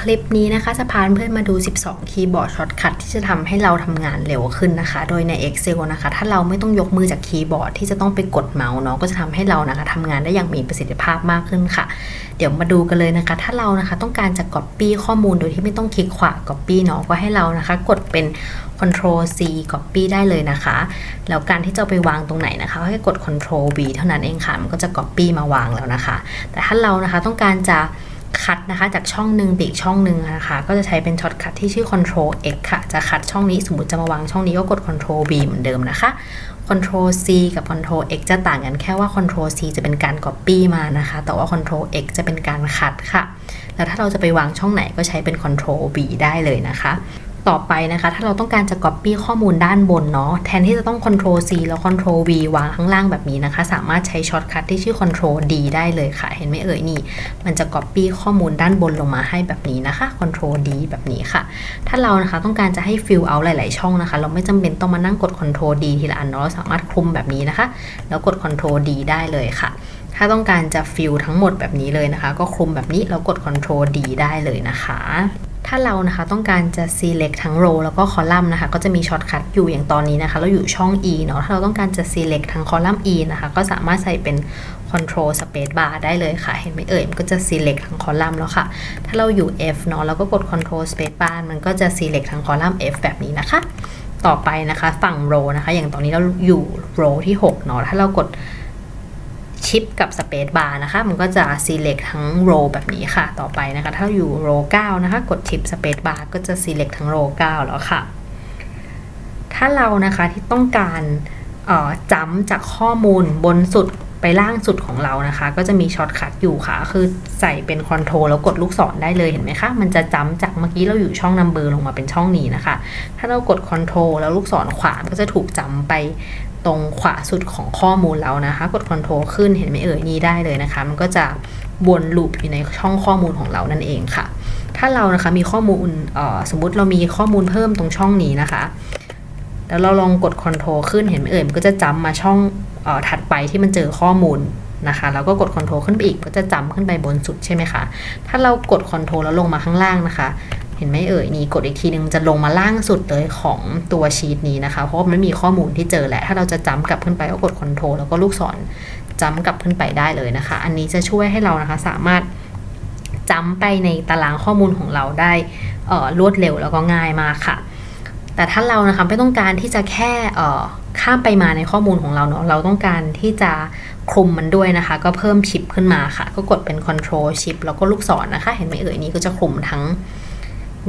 คลิปนี้นะคะจะพาเพื่อนมาดู 12 คีย์บอร์ดช็อตคัทที่จะทำให้เราทำงานเร็วขึ้นนะคะ โดยใน Excel นะคะ ถ้าเราไม่ต้องยกมือจากคีย์บอร์ดที่จะต้องไปกดเมาส์เนาะก็จะทำให้เรานะคะทำงานได้อย่างมีประสิทธิภาพมากขึ้นค่ะ เดี๋ยวมาดูกันเลยนะคะ ถ้าเรานะคะต้องการจะ Copy ข้อมูลโดยที่ไม่ต้องคลิกขวา Copy เนาะก็ให้เรานะคะ กดเป็น Ctrl C Copy ได้เลยนะคะ แล้วการที่จะไปวางตรงไหนนะคะให้กด Ctrl V เท่านั้นเองค่ะมันก็จะ Copy มาวางแล้วนะคะ แต่ถ้าเรานะคะต้องการจะ คัดนะคะ จากช่องหนึ่งไปอีกช่องหนึ่งนะคะ ก็จะใช้เป็นช็อตคัดที่ชื่อ Ctrl X ค่ะ จะคัดช่องนี้สมมติจะมาวางช่องนี้ก็กด Ctrl V เหมือนเดิมนะคะ Ctrl C กับ Ctrl X จะต่างกันแค่ว่า Ctrl C จะเป็นการ Copy มานะคะ แต่ว่า Ctrl X จะเป็นการคัดค่ะ แล้วถ้าเราจะไปวางช่องไหนก็ใช้เป็น Ctrl V ได้เลยนะคะ ต่อไปนะคะ ถ้าเราต้องการจะ Copy ข้อมูลด้านบนเนาะแทนที่จะต้อง Ctrl C แล้ว Ctrl V วางข้างล่างแบบนี้นะคะ สามารถใช้ช็อตคัทที่ชื่อ Ctrl D ได้เลยค่ะ เห็นไหมเอ่ยนี่ มันจะ Copy ข้อมูลด้านบนลงมาให้แบบนี้นะคะ Ctrl D แบบนี้ค่ะ ถ้าเรานะคะต้องการจะให้ fill out หลาย ๆ ช่องนะคะ เราไม่จำเป็นต้องมานั่งกด Ctrl D ทีละอันเนาะเราสามารถคลุมแบบนี้นะคะ แล้วกด Ctrl D ได้เลยค่ะ ถ้าต้องการจะ fill ทั้งหมดแบบนี้เลยนะคะ ก็คลุมแบบนี้แล้วกด Ctrl D ได้เลยนะคะ ถ้าเรานะคะต้องการจะ select ทั้ง row แล้วก็ column นะคะ ก็จะมีช็อตคัทอยู่อย่างตอนนี้นะคะ เราอยู่ช่อง E เนาะถ้าเราต้องการจะ select ทั้ง column E นะคะ ก็สามารถใส่เป็น control space bar ได้เลยค่ะ เห็นไหมเอ่ย มันก็จะ select ทั้ง column แล้วค่ะ ถ้าเราอยู่ F เนาะแล้วก็กด control space bar มันก็จะ select ทั้ง column F แบบนี้นะคะ ต่อไปนะคะฝั่ง row นะคะ อย่างตอนนี้เราอยู่ row ที่ 6 เนาะถ้าเรากด ชิปกับ Space Bar นะคะ มันก็จะ select ทั้ง row แบบนี้ค่ะ ต่อไปนะคะ ถ้าอยู่ row 9 นะคะ กดชิป Space Bar ก็จะ select ทั้ง row 9 แล้วค่ะ ถ้าเรานะคะที่ต้องการจำจากข้อมูลบนสุดไปล่างสุดของเรานะคะ ก็จะมีช็อตคัทอยู่ค่ะ คือใส่เป็นคอนโทรลแล้วกดลูกศรได้เลยเห็นไหมคะ มันจะจำจากเมื่อกี้เราอยู่ช่องนัมเบอร์ลงมาเป็นช่องนี้นะคะ ถ้าเรากดคอนโทรลแล้วลูกศรขวาก็จะถูกจำไป ตรงขวาสุดของข้อมูลแล้วนะคะ กดคอนโทรลขึ้นเห็นไหมเอ่ยนี้ได้เลยนะคะ มันก็จะวนลูปอยู่ในช่องข้อมูลของเรานั่นเองค่ะ ถ้าเรานะคะมีข้อมูลสมมุติเรามีข้อมูลเพิ่มตรงช่องนี้นะคะ แล้วเราลองกดคอนโทรลขึ้นเห็นไหมเอ่ยมันก็จะจำมาช่องออถัดไปที่มันเจอข้อมูลนะคะแล้วก็กดคอนโทรลขึ้นไปอีกก็จะจำขึ้นไปบนสุดใช่ไหมคะถ้าเรากดคอนโทรลแล้วลงมาข้างล่างนะคะ เห็นไหมเอ่ยนี่กดอีกทีนึงจะลงมาล่างสุดเลยของตัวชีตนี้นะคะ เพราะมันมีข้อมูลที่เจอแหละถ้าเราจะจำกลับขึ้นไปก็กดคอนโทรแล้วก็ลูกศรจำกลับขึ้นไปได้เลยนะคะ อันนี้จะช่วยให้เรานะคะสามารถจำไปในตารางข้อมูลของเราได้รวดเร็วแล้วก็ง่ายมากค่ะ แต่ถ้าเรานะคะไม่ต้องการที่จะแค่ข้ามไปมาในข้อมูลของเราเนาะเราต้องการที่จะคลุมมันด้วยนะคะ ก็เพิ่มชิปขึ้นมาค่ะ ก็กดเป็น Control ชิปแล้วก็ลูกศรนนะคะ เห็นไหมเอ่ยนี้ก็จะคลุมทั้ง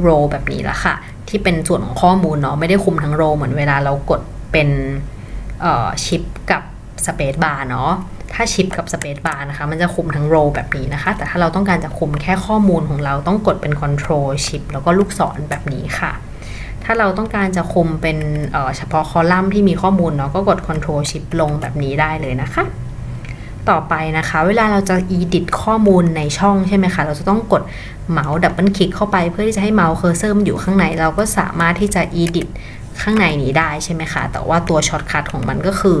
row แบบนี้แล้วค่ะ ที่เป็นส่วนของข้อมูลเนาะไม่ได้คุมทั้ง row เหมือนเวลาเรากดเป็นชิปกับ space bar เนาะถ้าชิปกับ space bar นะคะ มันจะคุมทั้ง row แบบนี้นะคะ แต่ถ้าเราต้องการจะคุมแค่ข้อมูลของเราต้องกดเป็น control ชิปแล้วก็ลูกศรแบบนี้ค่ะ ถ้าเราต้องการจะคุมเป็นเฉพาะคอลัมน์ที่มีข้อมูลเนาะก็กด control Shift ลงแบบนี้ได้เลยนะคะ ต่อไปนะคะ เวลาเราจะ edit ข้อมูลในช่องใช่ไหมคะ เราจะต้องกดเมาส์ดับเบิลคลิกเข้าไปเพื่อที่จะให้เมาส์เคอร์เซอร์มันอยู่ข้างใน เราก็สามารถที่จะ edit ข้างในนี้ได้ใช่ไหมคะ แต่ว่าตัวช็อตคัทของมันก็คือ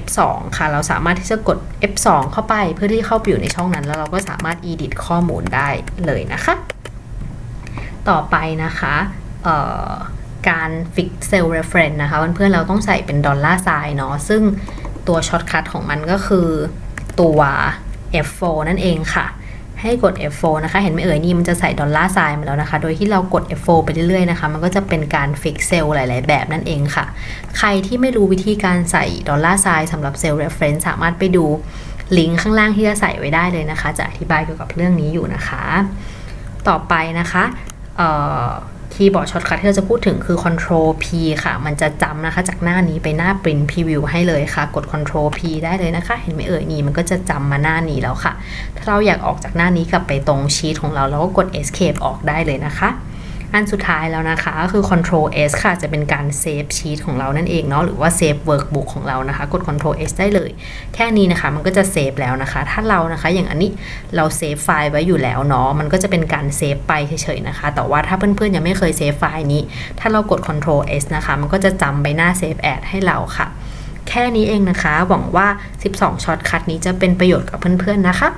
F2 ค่ะ เราสามารถที่จะกด F2 เข้าไปเพื่อที่เข้าไปอยู่ในช่องนั้น แล้วเราก็สามารถ edit ข้อมูลได้เลยนะคะ ต่อไปนะคะการ fix cell reference นะคะ เพื่อนๆเราต้องใส่เป็นดอลลาร์ไซน์เนาะซึ่ง ตัวช็อตคัทของมันก็คือตัว F4 นั่นเองค่ะ ให้กด F4 นะคะ เห็นไหมเอ่ยนี่มันจะใส่ดอลลาร์ไซน์มาแล้วนะคะ โดยที่เรากด F4 ไปเรื่อยๆนะคะ มันก็จะเป็นการ fix cell หลาย ๆ แบบนั่นเองค่ะ ใครที่ไม่รู้วิธีการใส่ดอลลาร์ไซน์สำหรับ cell reference สามารถไปดูลิงก์ข้างล่างที่จะใส่ไว้ได้เลยนะคะ จะอธิบายเกี่ยวกับเรื่องนี้อยู่นะคะ ต่อไปนะคะ คีย์บอร์ดช็อตคัทที่เราจะพูดถึงคือ Control P ค่ะ มันจะจำนะคะจากหน้านี้ไปหน้า Print Preview ให้เลยค่ะ กด Control P ได้เลยนะคะ เห็นไหมเอ่ยนี่มันก็จะจำมาหน้านี้แล้วค่ะ ถ้าเราอยากออกจากหน้านี้กลับไปตรงชีตของเราเราก็กด Escape ออกได้เลยนะคะ อันสุดท้ายแล้วนะคะก็คือ Control S ค่ะจะเป็นการเซฟชีตของเรานั่นเองเนาะหรือว่าเซฟเวิร์กบุ๊กของเรานะคะ กด Control S ได้เลย แค่นี้นะคะมันก็จะเซฟแล้วนะคะ ถ้าเรานะคะอย่างอันนี้เราเซฟไฟล์ไว้อยู่แล้วเนาะมันก็จะเป็นการเซฟไปเฉยๆนะคะ แต่ว่าถ้าเพื่อนๆยังไม่เคยเซฟไฟล์นี้ ถ้าเรากด Control S นะคะ มันก็จะจำใบหน้าเซฟแอดให้เราค่ะ แค่นี้เองนะคะ หวังว่า 12ช็อตคัทนี้จะเป็นประโยชน์กับเพื่อนๆนะคะ